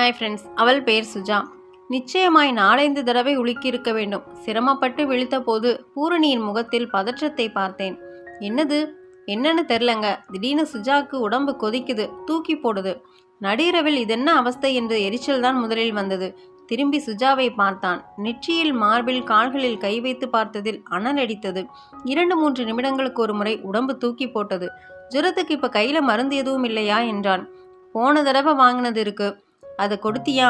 Hi friends அவள் பெயர் சுஜா. நிச்சயமாய் நாலைந்து தடவை உலுக்கியிருக்க வேண்டும். சிரமப்பட்டு விழித்தபோது பூரணியின் முகத்தில் பதற்றத்தை பார்த்தேன். என்னது? என்னன்னு தெரிலங்க திடீர்னு சுஜாக்கு உடம்பு கொதிக்குது தூக்கி போடுது. நடிரவில் இதென்ன அவஸ்தை என்ற எரிச்சல் தான் முதலில் வந்தது. திரும்பி சுஜாவை பார்த்தான். நெற்றியில் மார்பில் கால்களில் கை வைத்து பார்த்ததில் அனல் அடித்தது. இரண்டு மூன்று நிமிடங்களுக்கு ஒரு முறை உடம்பு தூக்கி போட்டது. ஜுரத்துக்கு இப்ப கையில மருந்து எதுவும் இல்லையா? என்றான். போன தடவை வாங்கினது இருக்கு. அதை கொடுத்தியா?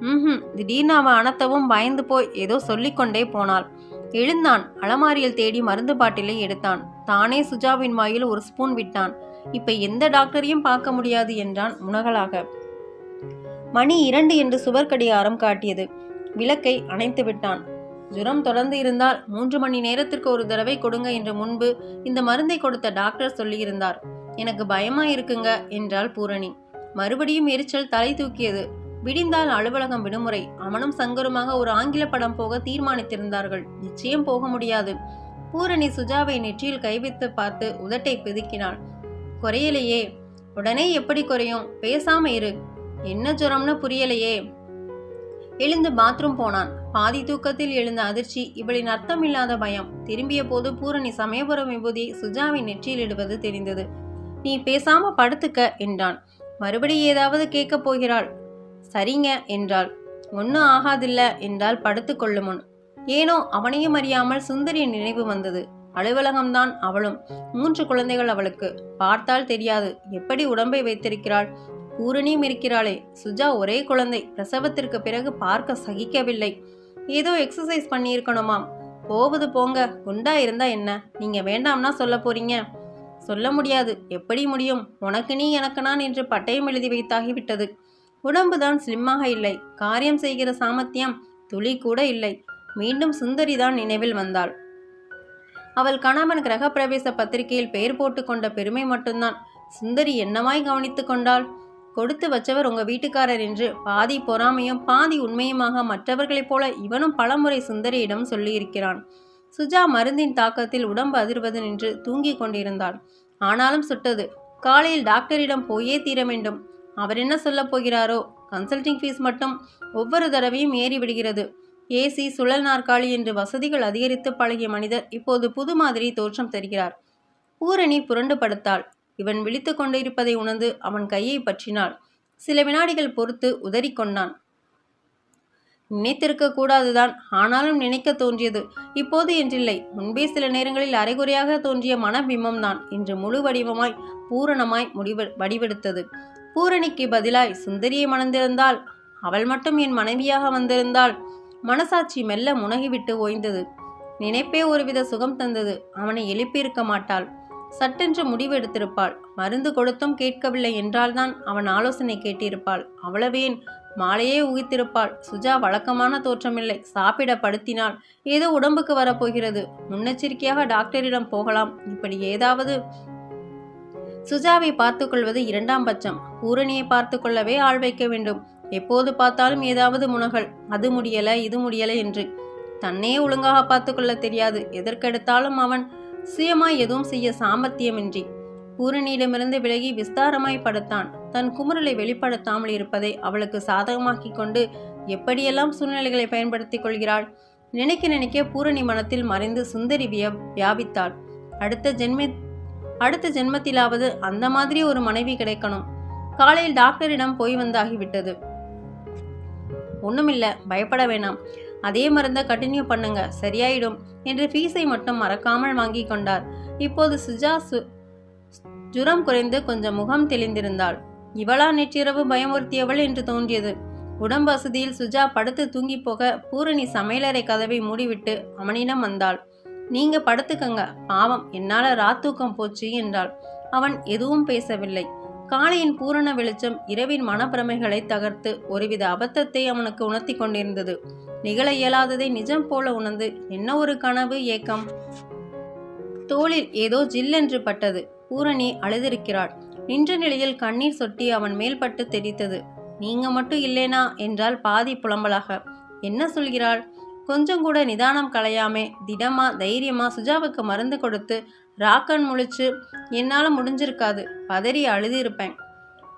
ம் திடீர்னு அவன் அனத்தவும் பயந்து போய் ஏதோ சொல்லிக்கொண்டே போனாள். எழுந்தான். அலமாரியில் தேடி மருந்து பாட்டிலை எடுத்தான். தானே சுஜாவின் வாயில் ஒரு ஸ்பூன் விட்டான். இப்ப எந்த டாக்டரையும் பார்க்க முடியாது என்றான் முனகலாக. மணி இரண்டு என்று சுவர் கடிகாரம் காட்டியது. விளக்கை அணைத்து விட்டான். ஜுரம் தொடர்ந்து இருந்தால் மூன்று மணி நேரத்திற்கு ஒரு தடவை கொடுங்க என்று முன்பு இந்த மருந்தை கொடுத்த டாக்டர் சொல்லியிருந்தார். எனக்கு பயமா இருக்குங்க என்றாள் பூரணி. மறுபடியும் எரிச்சல் தலை தூக்கியது. விடிந்தால் அலுவலகம் விடுமுறை. அவனும் சங்கருமாக ஒரு ஆங்கில படம் போக தீர்மானித்திருந்தார்கள். நிச்சயம் போக முடியாது. பூரணி சுஜாவை நெற்றியில் கைவித்து பார்த்து உதட்டை பிதுக்கினாள். குறையலையே. உடனே எப்படி குறையும்? பேசாம இரு. என்ன ஜுரம்னு புரியலையே. எழுந்து பாத்ரூம் போனான். பாதி தூக்கத்தில் எழுந்த அதிர்ச்சி இவளின் அர்த்தம் இல்லாத பயம். திரும்பிய போது பூரணி சமயபுரம் விபூதி சுஜாவின் நெற்றியில் இடுவது தெரிந்தது. நீ பேசாம படுத்துக்க என்றான். மறுபடி ஏதாவது கேட்கப் போகிறாள். சரிங்க என்றாள். ஒன்றும் ஆகாதில்ல என்றால் படுத்து கொள்ளுமுன். ஏனோ அவனையும் அறியாமல் சுந்தரியின் நினைவு வந்தது. அலுவலகம்தான் அவளும். மூன்று குழந்தைகள் அவளுக்கு. பார்த்தால் தெரியாது. எப்படி உடம்பை வைத்திருக்கிறாள்? பூரணியும் இருக்கிறாளே. சுஜா ஒரே குழந்தை. பிரசவத்திற்கு பிறகு பார்க்க சகிக்கவில்லை. ஏதோ எக்ஸசைஸ் பண்ணியிருக்கணுமாம். போவது போங்க. குண்டா இருந்தா என்ன? நீங்க வேண்டாம்னா சொல்ல போறீங்க. சொல்ல முடியாது. எப்படி முடியும்? உனக்கு நீ எனக்கு நான் என்று பட்டயம் எழுதி வைத்தாகிவிட்டது. உடம்புதான் ஸ்லிம்மாக இல்லை. காரியம் செய்கிற சாமர்த்தியம் துளி கூட இல்லை. மீண்டும் சுந்தரிதான் நினைவில் வந்தாள். அவள் கணவன் கிரகப்பிரவேச பத்திரிகையில் பெயர் போட்டு கொண்ட பெருமை மட்டும்தான். சுந்தரி என்னமாய் கவனித்து கொண்டாள்? கொடுத்து வச்சவர் உங்க வீட்டுக்காரர் என்று பாதி பொறாமையும் பாதி உண்மையுமாக மற்றவர்களைப் போல இவனும் பலமுறை சுந்தரியிடம் சொல்லியிருக்கிறான். சுஜா மருந்தின் தாக்கத்தில் உடம்பு அதிர்வது நின்று தூங்கிக் கொண்டிருந்தாள். ஆனாலும் சுட்டது. காலையில் டாக்டரிடம் போயே தீர வேண்டும். அவர் என்ன சொல்லப் போகிறாரோ? கன்சல்டிங் ஃபீஸ் மட்டும் ஒவ்வொரு தடவையும் ஏறி விடுகிறது. ஏசி சுழல் நாற்காலி என்று வசதிகள் அதிகரித்து பழகிய மனிதர் இப்போது புது மாதிரி தோற்றம் தருகிறார். பூரணி புரண்டு படுத்தாள். இவன் விழித்து கொண்டிருப்பதை உணர்ந்து அவன் கையை பற்றினாள். சில வினாடிகள் பொறுத்து உதறிக்கொண்டான் நினைத்திருக்க கூடாதுதான் ஆனாலும் நினைக்க தோன்றியது. இப்போது என்றில்லை. முன்பே சில நேரங்களில் அரைகுறையாக தோன்றிய மனபிம்பம்தான் இன்று முழு வடிவமாய் பூரணமாய் முடிவு வடிவெடுத்தது. பூரணிக்கு பதிலாய் சுந்தரியை மணந்திருந்தால் அவள் மட்டும் என் மனைவியாக வந்திருந்தால் மனசாட்சி மெல்ல முனகிவிட்டு ஓய்ந்தது. நினைப்பே ஒருவித சுகம் தந்தது. அவனை எழுப்பியிருக்க மாட்டாள். சட்டென்று முடிவு எடுத்திருப்பாள் மருந்து கொடுத்தும் கேட்கவில்லை என்றால்தான் அவன் ஆலோசனை கேட்டிருப்பாள். அவ்வளவேன். மாலையே உகித்திருப்பாள் சுஜா வழக்கமான தோற்றமில்லை. சாப்பிட படுத்தினாள் ஏதோ உடம்புக்கு வரப்போகிறது. முன்னெச்சரிக்கையாக டாக்டரிடம் போகலாம். இப்படி ஏதாவது சுஜாவை பார்த்துக்கொள்வது இரண்டாம் பட்சம். பூரணியை பார்த்து கொள்ளவே ஆள் வைக்க வேண்டும். எப்போது பார்த்தாலும் ஏதாவது முனகல். அது முடியல இது முடியல என்று. தன்னையே ஒழுங்காக பார்த்து கொள்ள தெரியாது. எதற்கெடுத்தாலும் அவன் சுயமாய் எதுவும் செய்ய சாமர்த்தியமின்றி. பூரணியிடமிருந்து விலகி விஸ்தாரமாய் படுத்தான். தன் குமுறலை வெளிப்படுத்தாமல் இருப்பதை அவளுக்கு சாதகமாக்கிக் கொண்டு எப்படியெல்லாம் சூழ்நிலைகளை பயன்படுத்திக் கொள்கிறாள்? நினைக்க நினைக்க பூரணி மனத்தில் மறைந்து சுந்தரி விய வியாபித்தாள். அடுத்த ஜென்ம அடுத்த ஜென்மத்திலாவது அந்த மாதிரி ஒரு மனைவி கிடைக்கணும். காலையில் டாக்டரிடம் போய் வந்தாகிவிட்டது. ஒண்ணுமில்ல பயப்பட வேணாம். அதே மருந்தை கண்டினியூ பண்ணுங்க சரியாயிடும் என்று ஃபீஸை மட்டும் மறக்காமல் வாங்கி கொண்டார். இப்போது சுஜா சு ஜுரம் குறைந்து கொஞ்சம் முகம் தெளிந்திருந்தாள். இவளா நேற்றிரவு பயமுறுத்தியவள் என்று தோன்றியது. உடம்பு வசதியில் சுஜா படுத்து தூங்கி போக பூரணி சமையலறை கதவை மூடிவிட்டு அவனிடம் வந்தாள். நீங்க படுத்துக்கங்க பாவம் என்னால ராத்தூக்கம் போச்சு என்றாள். அவன் எதுவும் பேசவில்லை. காலையின் பூரண வெளிச்சம் இரவின் மனப்பிரமைகளை தகர்த்து ஒருவித அபத்தத்தை அவனுக்கு உணர்த்தி கொண்டிருந்தது. நிகழ இயலாததை நிஜம் போல உணர்ந்து என்ன ஒரு கனவு ஏக்கம்? தோளில் ஏதோ ஜில்லென்று பட்டது. பூரணி அழுதிருக்கிறாள். நின்ற நிலையில் கண்ணீர் சொட்டி அவன் மேல்பட்டு தெரித்தது நீங்க மட்டும் இல்லேனா? என்றால் பாதி புலம்பலாக. என்ன சொல்கிறாள்? கொஞ்சம் கூட நிதானம் களையாமே. திடமா தைரியமா சுஜாவுக்கு மருந்து கொடுத்து ராக்கன் முழிச்சு என்னால் முடிஞ்சிருக்காது. பதறி அழுதிருப்பேன்.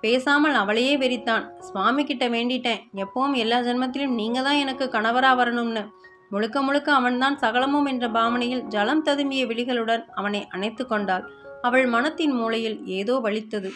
பேசாமல் அவளையே வெறித்தான். சுவாமி கிட்ட வேண்டிட்டேன். எப்பவும் எல்லா ஜென்மத்திலும் நீங்க தான் எனக்கு கணவரா வரணும்னு. முழுக்க முழுக்க அவன்தான் சகலமும் என்ற பாவனையில் ஜலம் ததும்பிய விழிகளுடன் அவனை அணைத்து கொண்டாள். அவள் மனத்தின் மூலையில் ஏதோ வலித்தது.